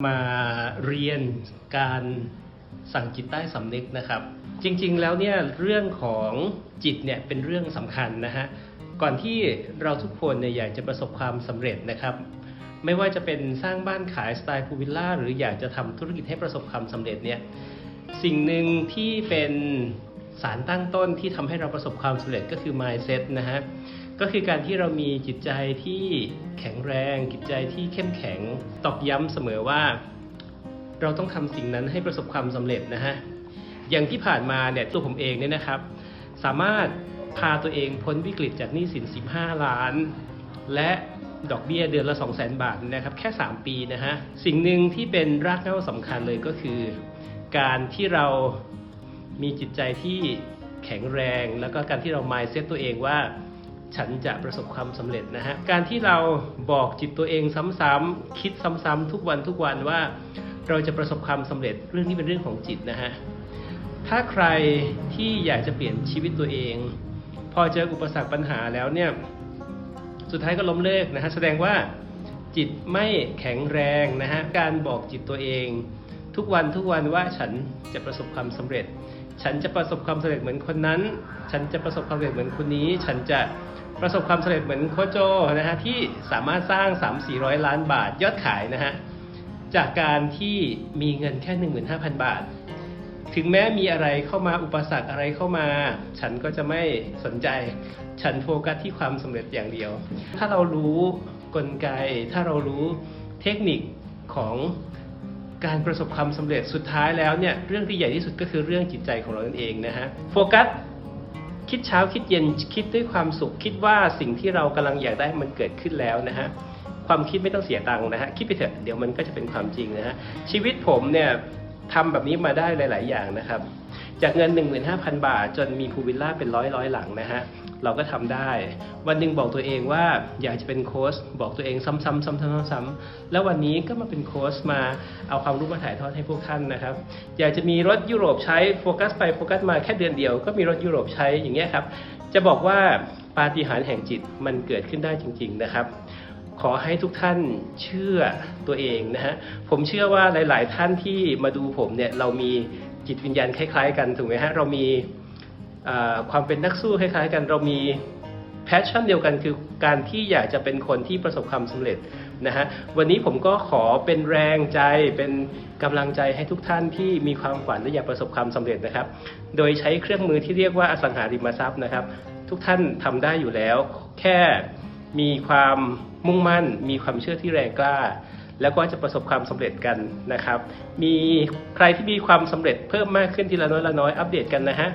มาเรียนการสั่งจิตใต้สำนึกนะครับ จริงๆแล้วเนี่ยเรื่องของจิตเนี่ยเป็นเรื่องสำคัญนะฮะก่อนที่เราทุกคนเนี่ยอยากจะประสบความสำเร็จนะครับ ไม่ว่าจะเป็นสร้างบ้านขายสไตล์พูลวิลล่าหรืออยากจะทำธุรกิจให้ประสบความสำเร็จเนี่ยสิ่งหนึ่งที่เป็นสารตั้งต้นที่ทำให้เราประสบความสำเร็จก็คือ mindset นะฮะ ก็คือการที่เรามีจิตใจที่แข็งแรง จิตใจที่เข้มแข็งตอกย้ำเสมอว่า เราต้องทำสิ่งนั้นให้ประสบความสำเร็จนะฮะอย่างที่ผ่านมาเนี่ยตัวผมเองเนี่ยนะครับ สามารถพาตัวเองพ้นวิกฤตจากหนี้สิน 15 ล้าน และดอกเบี้ยเดือนละ 200,000 บาทนะครับ แค่ 3 ปีนะฮะ สิ่งหนึ่งที่เป็นรากเหง้าสำคัญเลยก็คือ การที่เรามีจิตใจที่แข็งแรง แล้วก็การที่เรา mindset ตัวเองว่า ฉันจะประสบความสำเร็จนะฮะ การที่เราบอกจิตตัวเองซ้ำๆคิดซ้ำๆทุกวันทุกวันว่าเราจะประสบความสำเร็จเรื่องนี้เป็นเรื่องของจิตนะฮะ ถ้าใครที่อยากจะเปลี่ยนชีวิตตัวเอง พอเจออุปสรรคปัญหาแล้วเนี่ย สุดท้ายก็ล้มเลิกนะฮะ แสดงว่าจิตไม่แข็งแรงนะฮะ การบอกจิตตัวเอง ทุกวันทุกวันว่าฉันจะประสบความสำเร็จ ฉันจะประสบความสำเร็จเหมือนคนนั้น ฉันจะประสบความสำเร็จเหมือนคนนี้ ฉันจะ ประสบความสำเร็จเหมือนโคโจนะฮะที่สามารถสร้าง 3-400 ล้านบาทยอดขายนะฮะจากการที่มีเงินแค่ 15,000 บาท ถึงแม้มีอะไรเข้ามาอุปสรรคอะไรเข้ามา ฉันก็จะไม่สนใจ ฉันโฟกัสที่ความสำเร็จอย่างเดียว ถ้าเรารู้กลไก ถ้าเรารู้เทคนิคของการประสบความสำเร็จสุดท้ายแล้วเนี่ยเรื่องที่ใหญ่ที่สุดก็คือเรื่องจิตใจของเรานั่นเองนะฮะโฟกัส คิดเช้าคิดเย็นคิดด้วยความสุข คิดว่าสิ่งที่เรากำลังอยากได้มันเกิดขึ้นแล้วนะฮะความคิดไม่ต้องเสียตังค์นะฮะคิดไปเถอะเดี๋ยวมันก็จะเป็นความจริงนะฮะชีวิตผมเนี่ย ทำแบบนี้มาได้หลาย ๆ อย่างนะครับ จากเงิน 15,000 บาท จนมีพูวิลล่าเป็นร้อยร้อยหลังนะฮะเราก็ทำได้ วันหนึ่งบอกตัวเองว่าอยากจะเป็นโค้ชบอกตัวเองซ้ำๆซ้ำๆๆ แล้ววันนี้ก็มาเป็นโค้ชมาเอาความรู้มาถ่ายทอดให้พวกท่านนะครับ อยากจะมีรถยุโรปใช้โฟกัสไปโฟกัสมาแค่เดือนเดียว ก็มีรถยุโรปใช้อย่างเงี้ยครับ จะบอกว่าปาฏิหาริย์แห่งจิตมันเกิดขึ้นได้จริง ๆ นะครับ ขอให้ทุกท่านเชื่อตัวเองนะฮะผมเชื่อว่าหลาย ๆ ท่านที่มาดูผมเนี่ยเรามีจิตวิญญาณคล้าย ๆ กันถูกไหมฮะเรามีความเป็นนักสู้คล้าย ๆ กันเรามีแพชชั่นเดียวกันคือการที่อยากจะเป็นคนที่ประสบความสำเร็จนะฮะวันนี้ผมก็ขอเป็นแรงใจเป็นกำลังใจให้ทุกท่านที่มีความฝันและอยากประสบความสำเร็จนะครับ โดยใช้เครื่องมือที่เรียกว่าอสังหาริมทรัพย์นะครับ ทุกท่านทำได้อยู่แล้ว แค่ มีความมุ่งมั่น มีความเชื่อที่แรงกล้า แล้วก็จะประสบความสำเร็จกันนะครับ มีใครที่มีความสำเร็จเพิ่มมากขึ้นทีละน้อยละน้อยอัปเดตกันนะฮะ